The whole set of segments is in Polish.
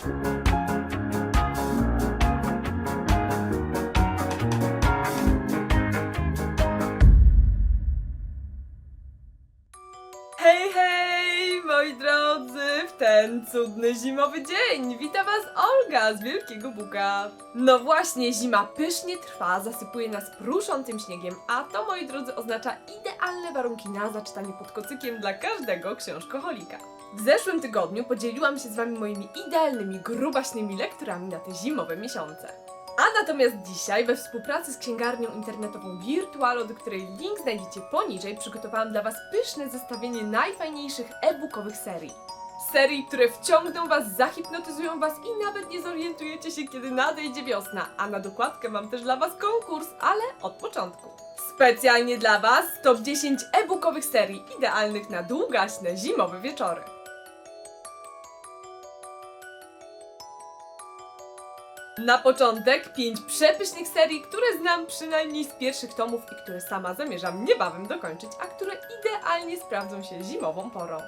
Hej, hej, moi drodzy, w ten cudny zimowy dzień wita was Olga z Wielkiego Buka. No właśnie, zima pysznie trwa, zasypuje nas pruszącym śniegiem, a to, moi drodzy, oznacza idealne warunki na zaczytanie pod kocykiem dla każdego książkoholika. W zeszłym tygodniu podzieliłam się z wami moimi idealnymi, grubaśnymi lekturami na te zimowe miesiące. A natomiast dzisiaj we współpracy z księgarnią internetową Virtualo, do której link znajdziecie poniżej, przygotowałam dla Was pyszne zestawienie najfajniejszych e-bookowych serii. Serii, które wciągną Was, zahipnotyzują Was i nawet nie zorientujecie się, kiedy nadejdzie wiosna. A na dokładkę mam też dla Was konkurs, ale od początku. Specjalnie dla Was top 10 e-bookowych serii idealnych na długaśne zimowe wieczory. Na początek pięć przepysznych serii, które znam przynajmniej z pierwszych tomów i które sama zamierzam niebawem dokończyć, a które idealnie sprawdzą się zimową porą.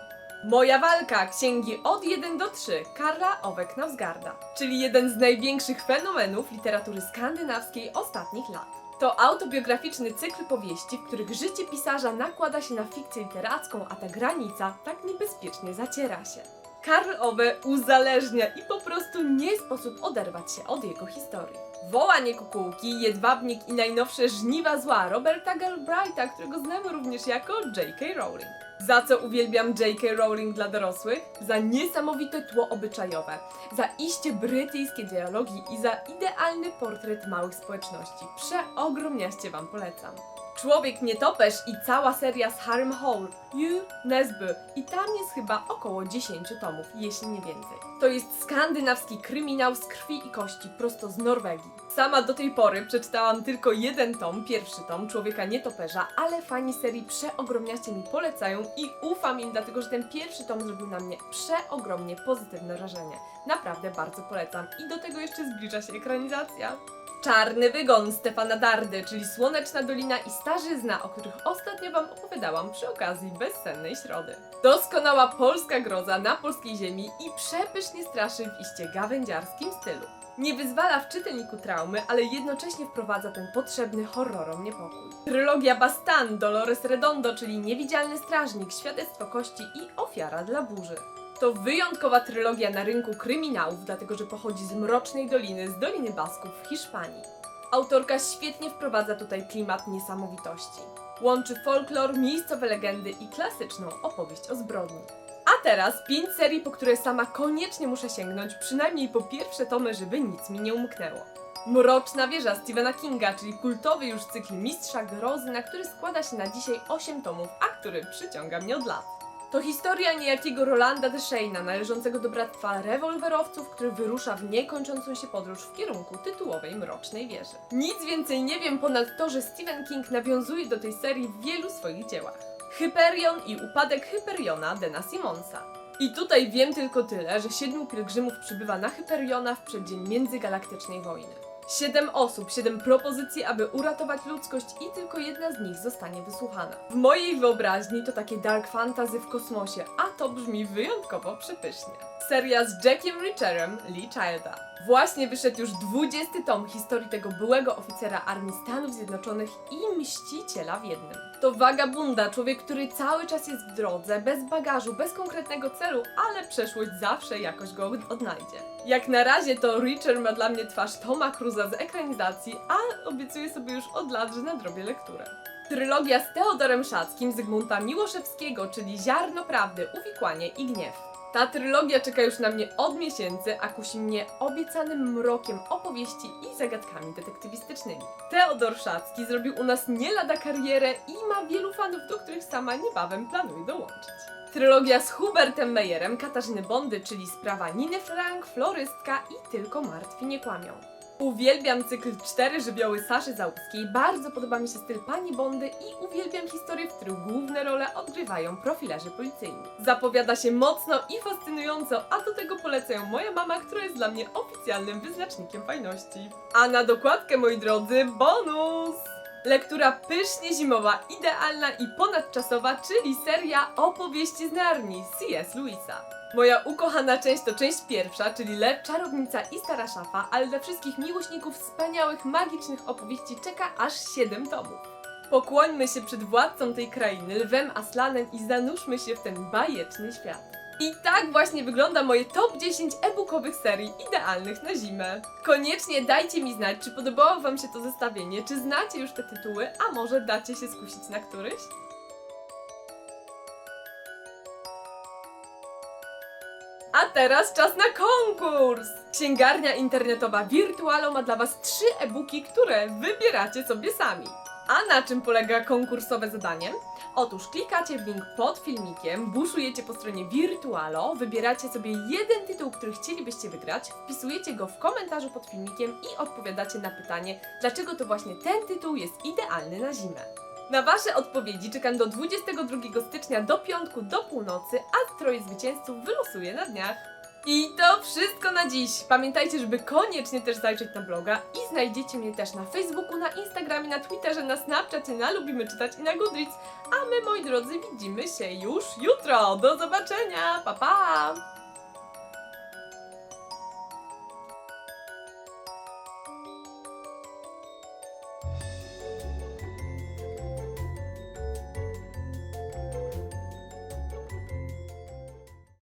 Moja walka, księgi od 1 do 3, Karla Owek-Navsgarda, czyli jeden z największych fenomenów literatury skandynawskiej ostatnich lat. To autobiograficzny cykl powieści, w których życie pisarza nakłada się na fikcję literacką, a ta granica tak niebezpiecznie zaciera się. Karl Ove uzależnia i po prostu nie sposób oderwać się od jego historii. Wołanie kukułki, jedwabnik i najnowsze żniwa zła Roberta Galbraitha, którego znamy również jako J.K. Rowling. Za co uwielbiam J.K. Rowling dla dorosłych? Za niesamowite tło obyczajowe, za iście brytyjskie dialogi i za idealny portret małych społeczności. Przeogromniaście Wam polecam. Człowiek Nietoperz i cała seria z Harrym Hole, You, Nesby i tam jest chyba około 10 tomów, jeśli nie więcej. To jest skandynawski kryminał z krwi i kości prosto z Norwegii. Sama do tej pory przeczytałam tylko jeden tom, pierwszy tom Człowieka Nietoperza, ale fani serii przeogromniaście mi polecają i ufam im, dlatego że ten pierwszy tom zrobił na mnie przeogromnie pozytywne wrażenie. Naprawdę bardzo polecam i do tego jeszcze zbliża się ekranizacja. Czarny wygon Stefana Dardy, czyli Słoneczna Dolina i Starzyzna, o których ostatnio Wam opowiadałam przy okazji bezsennej środy. Doskonała polska groza na polskiej ziemi i przepysznie straszy w iście gawędziarskim stylu. Nie wyzwala w czytelniku traumy, ale jednocześnie wprowadza ten potrzebny horrorom niepokój. Trylogia Bastan, Dolores Redondo, czyli Niewidzialny Strażnik, Świadectwo Kości i Ofiara dla Burzy. To wyjątkowa trylogia na rynku kryminałów, dlatego że pochodzi z Mrocznej Doliny, z Doliny Basków w Hiszpanii. Autorka świetnie wprowadza tutaj klimat niesamowitości. Łączy folklor, miejscowe legendy i klasyczną opowieść o zbrodni. A teraz pięć serii, po które sama koniecznie muszę sięgnąć, przynajmniej po pierwsze tomy, żeby nic mi nie umknęło. Mroczna wieża Stephena Kinga, czyli kultowy już cykl Mistrza Grozy, na który składa się na dzisiaj 8 tomów, a który przyciąga mnie od lat. To historia niejakiego Rolanda Deshaina, należącego do bractwa rewolwerowców, który wyrusza w niekończącą się podróż w kierunku tytułowej Mrocznej Wieży. Nic więcej nie wiem ponad to, że Stephen King nawiązuje do tej serii w wielu swoich dziełach. Hyperion i upadek Hyperiona Dena Simonsa. I tutaj wiem tylko tyle, że siedmiu pielgrzymów przybywa na Hyperiona w przeddzień międzygalaktycznej wojny. Siedem osób, siedem propozycji, aby uratować ludzkość i tylko jedna z nich zostanie wysłuchana. W mojej wyobraźni to takie dark fantasy w kosmosie, a to brzmi wyjątkowo przepysznie. Seria z Jackiem Reacherem Lee Childa. Właśnie wyszedł już 20 tom historii tego byłego oficera Armii Stanów Zjednoczonych i mściciela w jednym. To wagabunda, człowiek, który cały czas jest w drodze, bez bagażu, bez konkretnego celu, ale przeszłość zawsze jakoś go odnajdzie. Jak na razie to Reacher ma dla mnie twarz Toma Cruza z ekranizacji, a obiecuję sobie już od lat, że nadrobię lekturę. Trylogia z Teodorem Szackim Zygmunta Miłoszewskiego, czyli Ziarno Prawdy, Uwikłanie i Gniew. Ta trylogia czeka już na mnie od miesięcy, a kusi mnie obiecanym mrokiem opowieści i zagadkami detektywistycznymi. Teodor Szacki zrobił u nas nie lada karierę i ma wielu fanów, do których sama niebawem planuje dołączyć. Trylogia z Hubertem Meyerem, Katarzyny Bondy, czyli sprawa Niny Frank, Florystka i Tylko Martwi nie kłamią. Uwielbiam cykl Cztery żywioły Saszy Załupskiej, bardzo podoba mi się styl pani Bondy i uwielbiam historie, w których główne role odgrywają profilerzy policyjni. Zapowiada się mocno i fascynująco, a do tego polecają moja mama, która jest dla mnie oficjalnym wyznacznikiem fajności. A na dokładkę, moi drodzy, bonus! Lektura pysznie zimowa, idealna i ponadczasowa, czyli seria Opowieści z Narni C.S. Lewisa. Moja ukochana część to część pierwsza, czyli Lew, Czarownica i Stara Szafa, ale dla wszystkich miłośników wspaniałych, magicznych opowieści czeka aż 7 tomów. Pokłońmy się przed władcą tej krainy, lwem Aslanem i zanurzmy się w ten bajeczny świat. I tak właśnie wygląda moje top 10 e-bookowych serii idealnych na zimę. Koniecznie dajcie mi znać, czy podobało Wam się to zestawienie, czy znacie już te tytuły, a może dacie się skusić na któryś? A teraz czas na konkurs! Księgarnia internetowa Virtualo ma dla Was trzy e-booki, które wybieracie sobie sami. A na czym polega konkursowe zadanie? Otóż klikacie w link pod filmikiem, buszujecie po stronie Virtualo, wybieracie sobie jeden tytuł, który chcielibyście wygrać, wpisujecie go w komentarzu pod filmikiem i odpowiadacie na pytanie, dlaczego to właśnie ten tytuł jest idealny na zimę. Na Wasze odpowiedzi czekam do 22 stycznia do piątku do północy, a stroje zwycięzców wylosuję na dniach. I to wszystko na dziś. Pamiętajcie, żeby koniecznie też zajrzeć na bloga i znajdziecie mnie też na Facebooku, na Instagramie, na Twitterze, na Snapchacie, na Lubimy Czytać i na Goodreads. A my, moi drodzy, widzimy się już jutro. Do zobaczenia. Pa, pa!